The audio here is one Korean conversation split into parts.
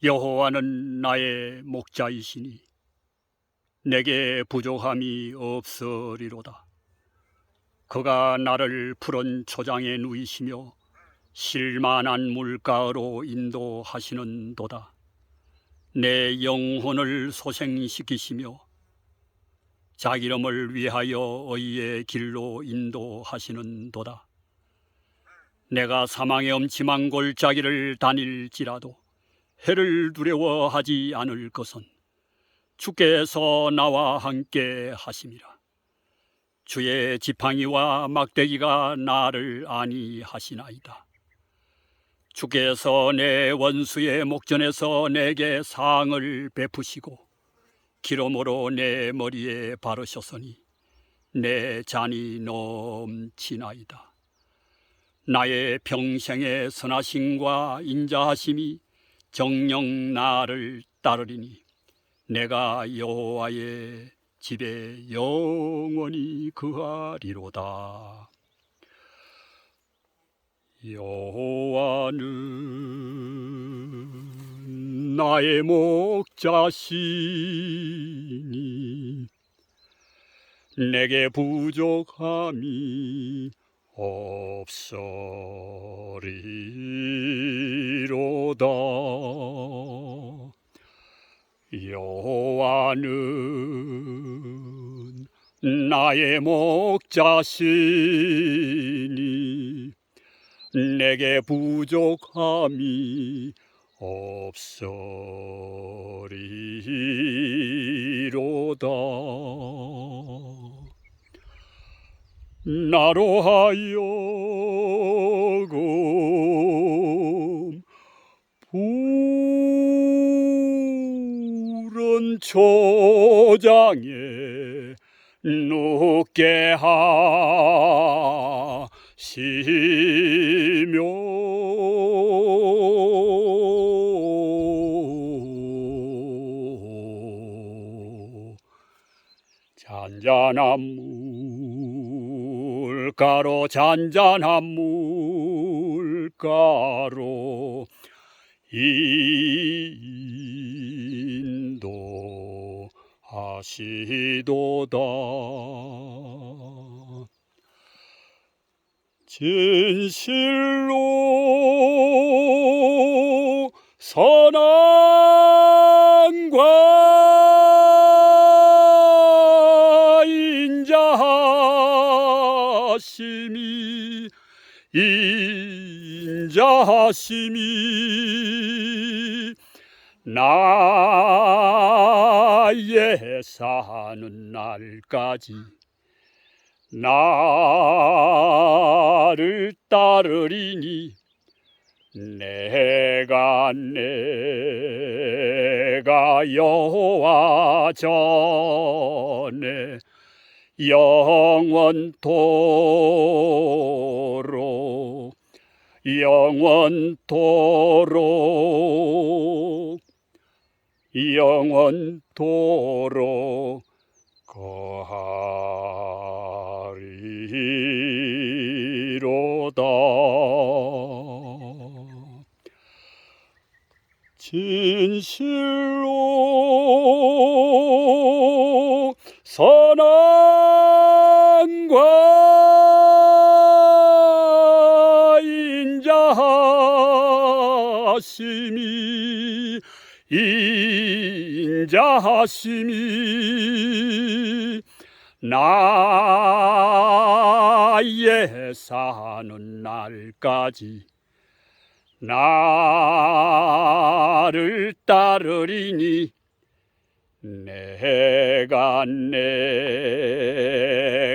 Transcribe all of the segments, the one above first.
여호와는 나의 목자이시니 내게 부족함이 없으리로다. 그가 나를 푸른 초장에 누이시며 실만한 물가로 인도하시는 도다. 내 영혼을 소생시키시며 자기 이름을 위하여 의의 길로 인도하시는 도다. 내가 사망의 엄침한 골짜기를 다닐지라도 해를 두려워하지 않을 것은 주께서 나와 함께 하심이라. 주의 지팡이와 막대기가 나를 아니하시나이다. 주께서 내 원수의 목전에서 내게 상을 베푸시고 기름으로 내 머리에 바르셨으니 내 잔이 넘치나이다. 나의 평생의 선하심과 인자하심이 정령 나를 따르리니 내가 여호와의 집에 영원히 거하리로다. 여호와는 나의 목자시니 내게 부족함이 없으리 여호와는 나의 목자시니 내게 부족함이 없으리로다. 나로 하여 푸른 초장에 눕게 하시며. 잔잔한 물가로 잔잔한 물가로 인도 하시도다. 진실로 선한과 인자하심이 인자하심이 나 의 사는 날까지 나를 따르리니 내가 내가 여호와 전에 영원토록 영원토록 영원토록 거하리로다. 진실로 선한과 인자하심이 인자하심이 나의 사는 날까지 나를 따르리니 내가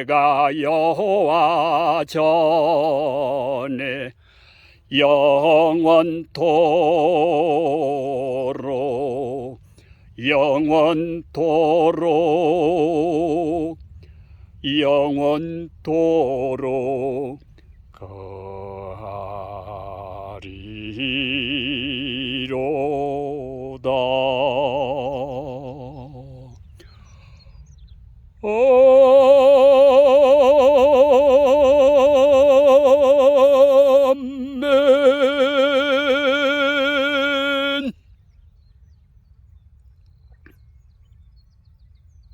내가 여호와 전에 영원토록 영원토록 영원토록 거하리로다